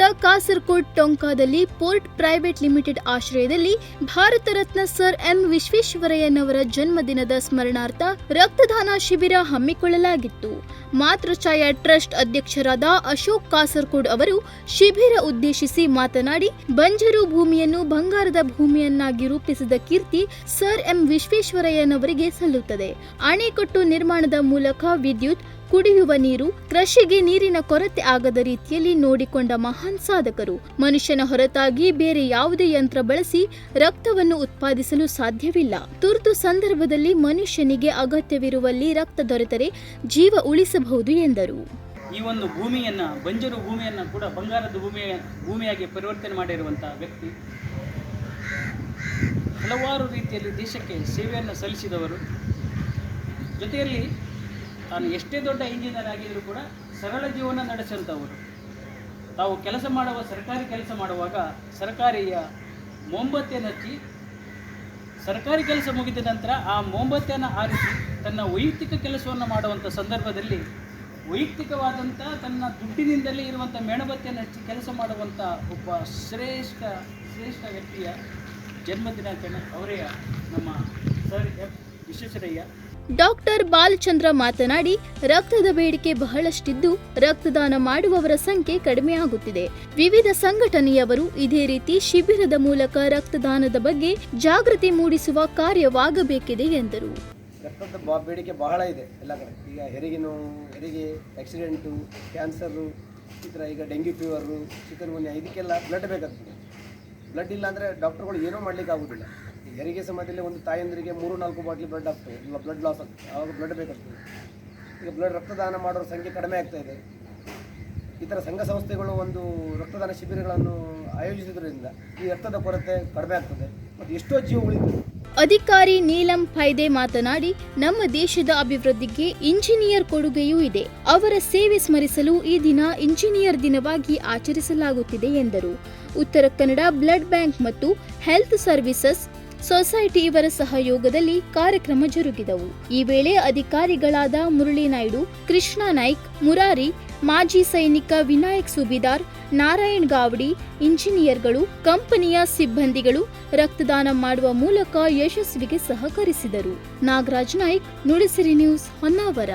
Road ಟೊಂಕಾದಲ್ಲಿ port private limited ಆಶ್ರಯದಲ್ಲಿ Bharat Ratna sir M ವಿಶ್ವೇಶ್ವರಯ್ಯನವರ ಜನ್ಮದಿನದ ಸ್ಮರಣಾರ್ಥ ರಕ್ತದಾನ ಶಿಬಿರ ಹಮ್ಮಿಕೊಳ್ಳಲಾಗಿತ್ತು. ಮಾತೃಛಾಯಾ ಟ್ರಸ್ಟ್ ಅಧ್ಯಕ್ಷರಾದ ಅಶೋಕ್ ಕಾಸರ್ಕೋಡ್ ಅವರು ಶಿಬಿರ ಉದ್ದೇಶಿಸಿ ಮಾತನಾಡಿ, ಬಂಜರು ಭೂಮಿಯನ್ನು ಬಂಗಾರದ ಭೂಮಿಯನ್ನಾಗಿ ರೂಪಿಸಿದ ಕೀರ್ತಿ ಸರ್ ಎಂ ವಿಶ್ವೇಶ್ವರಯ್ಯನವರಿಗೆ ಸಲ್ಲುತ್ತದೆ. ಅಣೆಕಟ್ಟು ನಿರ್ಮಾಣದ ಮೂಲಕ ವಿದ್ಯುತ್ ಕುಡಿಯುವ ನೀರು, ಕೃಷಿಗೆ ನೀರಿನ ಕೊರತೆ ಆಗದ ರೀತಿಯಲ್ಲಿ ನೋಡಿಕೊಂಡ ಮಹಾನ್ ಸಾಧಕರು. ಮನುಷ್ಯನ ಹೊರತಾಗಿ ಬೇರೆ ಯಾವುದೇ ಯಂತ್ರ ಬಳಸಿ ರಕ್ತವನ್ನು ಉತ್ಪಾದಿಸಲು ಸಾಧ್ಯವಿಲ್ಲ. ತುರ್ತು ಸಂದರ್ಭದಲ್ಲಿ ಮನುಷ್ಯನಿಗೆ ಅಗತ್ಯವಿರುವಲ್ಲಿ ರಕ್ತ ದೊರೆತರೆ ಜೀವ ಉಳಿಸಬಹುದು ಎಂದರು. ಈ ಒಂದು ಭೂಮಿಯನ್ನು, ಬಂಜರು ಭೂಮಿಯನ್ನು ಕೂಡ ಬಂಗಾರದ ಭೂಮಿಯ, ಭೂಮಿಯಾಗಿ ಪರಿವರ್ತನೆ ಮಾಡಿರುವಂಥ ವ್ಯಕ್ತಿ. ಹಲವಾರು ರೀತಿಯಲ್ಲಿ ದೇಶಕ್ಕೆ ಸೇವೆಯನ್ನು ಸಲ್ಲಿಸಿದವರು. ಜೊತೆಯಲ್ಲಿ ತಾನು ಎಷ್ಟೇ ದೊಡ್ಡ ಇಂಜಿನಿಯರ್ ಆಗಿದ್ದರೂ ಕೂಡ ಸರಳ ಜೀವನ ನಡೆಸಿದಂಥವರು ತಾವು ಕೆಲಸ ಮಾಡುವ, ಸರ್ಕಾರಿ ಕೆಲಸ ಮಾಡುವಾಗ ಸರ್ಕಾರಿಯ ಮೊಂಬತ್ತಿಯನ್ನು ಹಚ್ಚಿ, ಸರ್ಕಾರಿ ಕೆಲಸ ಮುಗಿದ ನಂತರ ಆ ಮೊಂಬತ್ತಿಯನ್ನು ಆರಿಸಿ ತನ್ನ ವೈಯಕ್ತಿಕ ಕೆಲಸವನ್ನು ಮಾಡುವಂಥ ಸಂದರ್ಭದಲ್ಲಿ ವೈಯಕ್ತಿಕವಾದಂಥ ತನ್ನ ದುಡ್ಡಿನಿಂದಲೇ ಇರುವಂಥ ಮೇಣಬತ್ತಿಯನ್ನು ಹಚ್ಚಿ ಕೆಲಸ ಮಾಡುವಂಥ ಒಬ್ಬ ಶ್ರೇಷ್ಠ ಶ್ರೇಷ್ಠ ವ್ಯಕ್ತಿಯ ಜನ್ಮದಿನಾಚರಣೆ ಅವರೇ ನಮ್ಮ sir F Visvesvaraya. Doctor Balachandra ಮಾತನಾಡಿ, ರಕ್ತದ ಬೇಡಿಕೆ ಬಹಳಷ್ಟಿದ್ದು ರಕ್ತದಾನ ಮಾಡುವವರ ಸಂಖ್ಯೆ ಕಡಿಮೆಯಾಗುತ್ತಿದೆ ವಿವಿಧ ಸಂಘಟನೆಯವರು ಇದೇ ರೀತಿ ಶಿಬಿರದ ಮೂಲಕ ರಕ್ತದಾನದ ಬಗ್ಗೆ ಜಾಗೃತಿ ಮೂಡಿಸುವ ಕಾರ್ಯವಾಗಬೇಕಿದೆ ಎಂದರು. ರಕ್ತದ ಬೇಡಿಕೆ ಬಹಳ ಇದೆ ಎಲ್ಲ ಕಡೆ. ಈಗ ಹೆರಿಗೆ ನೋವು ಹೆರಿಗೆ ಆಕ್ಸಿಡೆಂಟು ಕ್ಯಾನ್ಸರು ಈ ಥರ ಈಗ ಡೆಂಗ್ಯೂ ಫೀವರು ಚಿಕನ್ಗುನ್ಯ, ಇದಕ್ಕೆಲ್ಲ ಬ್ಲಡ್ ಬೇಕಾಗ್ತದೆ. ಬ್ಲಡ್ ಇಲ್ಲ ಅಂದರೆ ಡಾಕ್ಟರ್ಗಳು ಏನೂ ಮಾಡಲಿಕ್ಕೆ ಆಗೋದಿಲ್ಲ ಹೆರಿಗೆ ಸಮಯದಲ್ಲಿ ಒಂದು ತಾಯಂದರಿಗೆ ಮೂರು, ನಾಲ್ಕು ಬಾಟ್ಲಿ ಬ್ಲಡ್ ಆಗ್ತದೆ. ಇಲ್ಲ ಬ್ಲಡ್ ಲಾಸ್ ಆಗ್ತದೆ. ಆವಾಗ ಬ್ಲಡ್ ಬೇಕಾಗ್ತದೆ. ಈಗ ಬ್ಲಡ್ ರಕ್ತದಾನ ಮಾಡೋರ ಸಂಖ್ಯೆ ಕಡಿಮೆ ಆಗ್ತಾ ಇದೆ. ಈ ಥರ ಸಂಘ ಸಂಸ್ಥೆಗಳು ಒಂದು ರಕ್ತದಾನ ಶಿಬಿರಗಳನ್ನು ಆಯೋಜಿಸಿದ್ರಿಂದ ಈ ರಕ್ತದ ಕೊರತೆ ಕಡಿಮೆ ಆಗ್ತದೆ. ಮತ್ತು ಎಷ್ಟೋ ಜೀವ ಉಳಿತದೆ ಅಧಿಕಾರಿ ನೀಲಂ ಫೈದೆ ಮಾತನಾಡಿ, ನಮ್ಮ ದೇಶದ ಅಭಿವೃದ್ಧಿಗೆ ಇಂಜಿನಿಯರ್ ಕೊಡುಗೆಯೂ ಇದೆ. ಅವರ ಸೇವೆ ಸ್ಮರಿಸಲು ಈ ದಿನ ಇಂಜಿನಿಯರ್ ದಿನವಾಗಿ ಆಚರಿಸಲಾಗುತ್ತಿದೆ ಎಂದರು. ಉತ್ತರ ಕನ್ನಡ, ಬ್ಲಡ್ ಬ್ಯಾಂಕ್ ಮತ್ತು ಹೆಲ್ತ್ ಸರ್ವಿಸಸ್ ಸೊಸೈಟಿ ಇವರ ಸಹಯೋಗದಲ್ಲಿ ಕಾರ್ಯಕ್ರಮ ಜರುಗಿದವು. ಈ ವೇಳೆ ಅಧಿಕಾರಿಗಳಾದ ಮುರಳಿ ನಾಯ್ಡು ಕೃಷ್ಣ ನಾಯ್ಕ್, ಮುರಾರಿ, ಮಾಜಿ ಸೈನಿಕ ವಿನಾಯಕ್ ಸುಬಿದಾರ್, ನಾರಾಯಣ್ ಗಾವಡಿ, ಇಂಜಿನಿಯರ್ಗಳು, ಕಂಪನಿಯ ಸಿಬ್ಬಂದಿಗಳು ರಕ್ತದಾನ ಮಾಡುವ ಮೂಲಕ ಯಶಸ್ವಿಗೆ ಸಹಕರಿಸಿದರು. ನಾಗರಾಜ್ ನಾಯ್ಕ್, ನುಡಿಸಿರಿ ನ್ಯೂಸ್ ಹೊನ್ನಾವರ.